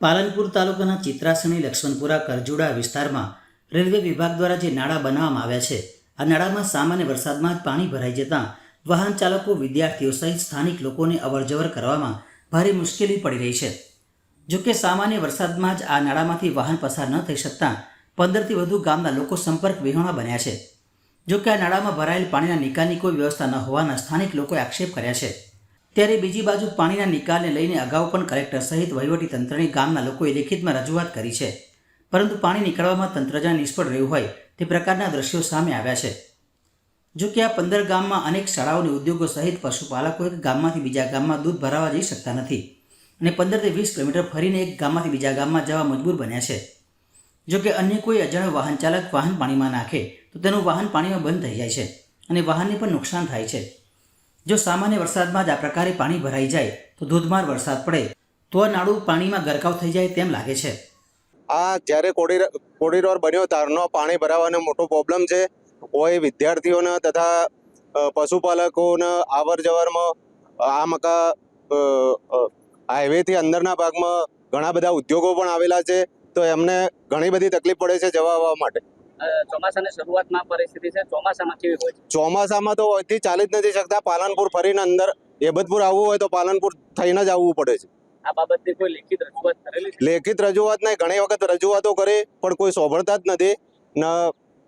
પાલનપુર તાલુકાના ચિત્રાસણી લક્ષ્મણપુરા કરજુડા વિસ્તારમાં રેલવે વિભાગ દ્વારા જે નાળા બનાવવામાં આવ્યા છે, આ નાળામાં સામાન્ય વરસાદમાં જ પાણી ભરાઈ જતાં વાહન ચાલકો, વિદ્યાર્થીઓ સહિત સ્થાનિક લોકોને અવરજવર કરવામાં ભારે મુશ્કેલી પડી રહી છે. જોકે સામાન્ય વરસાદમાં જ આ નાળામાંથી વાહન પસાર ન થઈ શકતા પંદરથી વધુ ગામના લોકો સંપર્ક વિહોણા બન્યા છે. જો કે આ નાળામાં ભરાયેલ પાણીના નિકાલની કોઈ વ્યવસ્થા ન હોવાના સ્થાનિક લોકોએ આક્ષેપ કર્યા છે. ત્યારે બીજી બાજુ પાણીના નિકાલને લઈને અગાઉ પણ કલેક્ટર સહિત વહીવટી તંત્રની ગામના લોકોએ લેખિતમાં રજૂઆત કરી છે. પરંતુ પાણી નીકળવામાં તંત્ર જ્યાં નિષ્ફળ રહ્યું હોય તે પ્રકારના દ્રશ્યો સામે આવ્યા છે. જો કે આ પંદર ગામમાં અનેક શાળાઓ અને ઉદ્યોગો સહિત પશુપાલકો એક ગામમાંથી બીજા ગામમાં દૂધ ભરાવા જઈ શકતા નથી અને પંદરથી વીસ કિલોમીટર ફરીને એક ગામમાંથી બીજા ગામમાં જવા મજબૂર બન્યા છે. જો કે અન્ય કોઈ અજાણ્યો વાહન ચાલક વાહન પાણીમાં નાખે તો તેનું વાહન પાણીમાં બંધ થઈ જાય છે અને વાહનને પણ નુકસાન થાય છે. જો સામાન્ય વરસાદમાં જ આ પ્રકારે પાણી ભરાઈ જાય, તો ધોધમાર વરસાદ પડે. તો આ નાળું પાણીમાં ગરકાવ થઈ જાય તેમ લાગે છે. આ જ્યારે કોરિડોર બન્યો ત્યારનો પાણી ભરાવાનો મોટો પ્રોબ્લેમ છે. કોઈ વિદ્યાર્થીઓને તથા પશુપાલકોને આવર જવરમાં આ મકા હાઈવેથી અંદરના ભાગમાં ઘણા બધા ઉદ્યોગો પણ આવેલા છે. તો એમને ઘણી બધી તકલીફ પડે છે જવા આવવા માટે. ચોમાસાની શરૂઆતમાં પરિસ્થિતિ છે. ચોમાસામાં કેવી હોય છે? ચોમાસામાં તો અહીંથી ચાલી જ નથી શકતા. પાલનપુર ફરીને અંદર હેબતપુર આવવું હોય તો પાલનપુર થઈને જ આવવું પડે છે. આ બાબતની કોઈ લેખિત રજૂઆત કરેલી લેખિત રજૂઆત નહીં. ઘણી વખત રજૂઆતો કરે પણ કોઈ સોંભળતા જ નથી. ને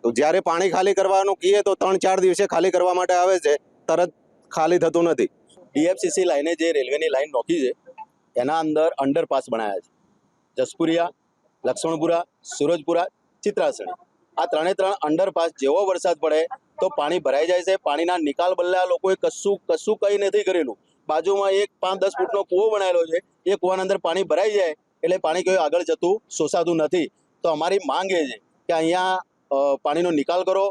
જ્યારે પાણી ખાલી કરવાનું કહીએ તો ત્રણ ચાર દિવસે ખાલી કરવા માટે આવે છે. તરત ખાલી થતું નથી. ડીએફસીસી લાઈને જે રેલવેની લાઈન નોખી છે એના અંદર અંડરપાસ બનાવ્યા છે. જસપુરિયા લક્ષ્મણપુરા સુરજપુરા ચિત્રાસણી. આ ત્રણે ત્રણ અંડરપાસ જેવો વરસાદ પડે તો પાણી ભરાઈ જાય છે. પાણીના નિકાલ બદલે આ લોકોએ કશું કશું કંઈ નથી કરેલું. બાજુમાં એક પાંચ, દસ ફૂટનો કૂવો બનાવેલો છે. એ કૂવાની અંદર પાણી ભરાઈ જાય એટલે પાણી કોઈ આગળ જતું શોષાતું નથી. તો અમારી માંગ એ છે કે અહીંયા પાણીનો નિકાલ કરો.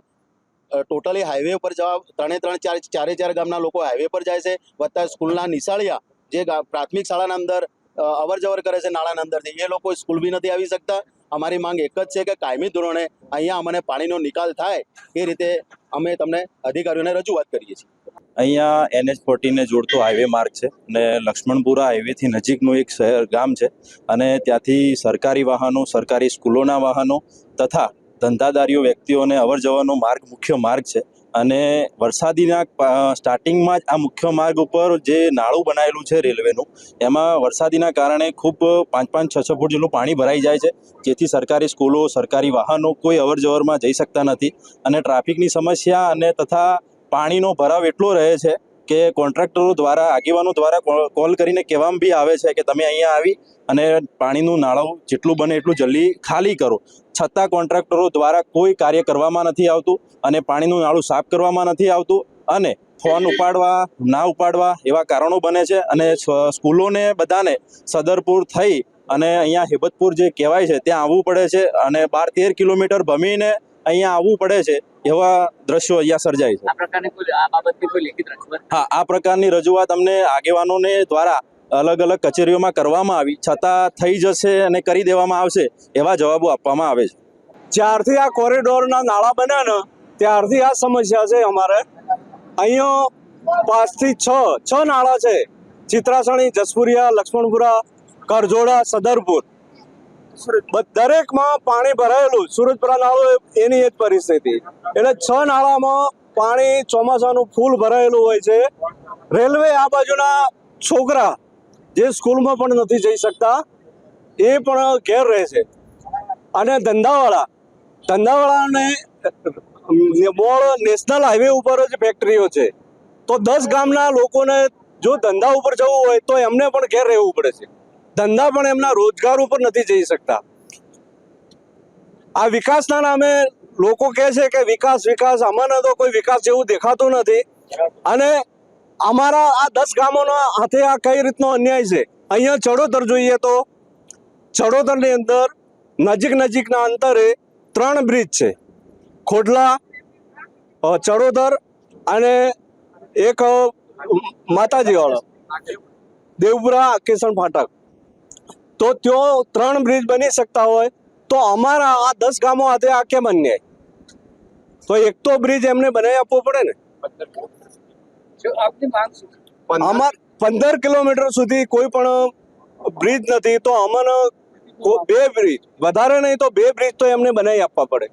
ટોટલી હાઈવે પર જવા, ત્રણે ત્રણ, ચાર, ચારે ચાર ગામના લોકો હાઈવે પર જાય છે. વત્તા સ્કૂલના નિશાળિયા, જે પ્રાથમિક શાળાના અંદર અવર જવર કરે છે નાળાના અંદરથી, એ લોકો સ્કૂલ બી નથી આવી શકતા. અમારી માંગ એક જ છે કે કાયમી ધોરણે અહીંયા અમને પાણીનો નિકાલ થાય એ રીતે અમે તમને અધિકારીઓને રજૂઆત કરીએ છીએ. અહીંયા એનએચ ફોર્ટીને જોડતો હાઈવે માર્ગ છે અને લક્ષ્મણપુરા હાઈવેથી નજીકનું એક શહેર ગામ છે અને ત્યાંથી સરકારી વાહનો, સરકારી સ્કૂલોના વાહનો તથા ધંધાદારીઓ વ્યક્તિઓને અવર જવરનો માર્ગ મુખ્ય માર્ગ છે. અને વરસાદીના સ્ટાર્ટિંગમાં જ આ મુખ્ય માર્ગ ઉપર જે નાળું બનાવેલું છે રેલવેનું, એમાં વરસાદીના કારણે ખૂબ પાંચ પાંચ છ છ ફૂટ જેટલું પાણી ભરાઈ જાય છે, જેથી સરકારી સ્કૂલો, સરકારી વાહનો કોઈ અવર જવરમાં જઈ શકતા નથી અને ટ્રાફિકની સમસ્યા અને તથા પાણીનો ભરાવ એટલો રહે છે કે કોન્ટ્રાક્ટરો દ્વારા, આગેવાનો દ્વારા કોલ કરીને કહેવામાં બી આવે છે કે તમે અહીંયા આવી અને પાણીનું નાળું જેટલું બને એટલું જલ્દી ખાલી કરો. છતાં કોન્ટ્રાક્ટરો દ્વારા કોઈ કાર્ય કરવામાં નથી આવતું અને પાણીનું નાળું સાફ કરવામાં નથી આવતું અને ફોન ઉપાડવા, ના ઉપાડવા એવા કારણો બને છે અને સ્કૂલોને બધાને સદરપુર થઈ અને અહીંયા હેબતપુર જે કહેવાય છે ત્યાં આવવું પડે છે અને બાર તેર કિલોમીટર ભમીને અહીંયા આવવું પડે છે એવા દ્રશ્યો અહીંયા સર્જાય છે. આ પ્રકારની કોઈ આ બાબતની કોઈ લેખિત રજૂઆત? હા આ પ્રકારની રજૂઆત અમને આગેવાનોને દ્વારા અલગ અલગ કચેરીઓમાં કરવામાં આવી. છતાં થઈ જશે અને કરી દેવામાં આવશે એવા જવાબો આપવામાં આવે છે. જ્યારથી આ કોરિડોરના નાળા બન્યા ને ત્યારથી આ સમસ્યા છે અમારે. અહીંયા પાંચથી છ છ નાળા છે. ચિત્રાસણી જસપુરિયા લક્ષ્મણપુરા કરજોડા સદરપુર. દરેકમાં પાણી ભરાયેલું સુરજપુરા નાળો એની જ પરિસ્થિતિ. એટલે છ નાળામાં પાણી ચોમાસાનું ફૂલ ભરાયેલું હોય છે. રેલવે આ બાજુના છોકરા જે સ્કૂલમાં પણ નથી જઈ શકતા, એ પણ ઘેર રહે છે. અને ધંધાવાળા ધંધાવાળાને મોળ નેશનલ હાઈવે ઉપર જ ફેક્ટરીઓ છે. તો દસ ગામના લોકોને જો ધંધા ઉપર જવું હોય તો એમને પણ ઘેર રહેવું પડે છે. ધંધા પણ એમના રોજગાર ઉપર નથી જઈ શકતા. આ વિકાસના નામે લોકો કહે છે કે વિકાસ વિકાસ અમને તો કોઈ વિકાસ જેવું દેખાતું નથી. અને અમારા આ દસ ગામોના હાથે આ કઈ રીતનો અન્યાય છે? અહીંયા ચડોતર જોઈએ તો ચડોતરની અંદર નજીક નજીકના અંતરે ત્રણ બ્રિજ છે. ખોડલા ચડોતર અને એક માતાજીવાળો. માતાજી દેવપુરા કિશન ફાટક. તો ત્યાં ત્રણ બ્રિજ બની શકતા હોય. તો અમારા આ દસ ગામો હાથે આ કેમ અન્યાય? તો એક તો બ્રિજ એમને બનાવી આપવો પડે ને. જો આપની માંગ શું? છે? અમાર પંદર કિલોમીટર સુધી કોઈ પણ બ્રિજ નથી તો અમને બે બ્રિજ વધારે નહીં તો બે બ્રિજ તો એમને બનાવી આપવા પડે.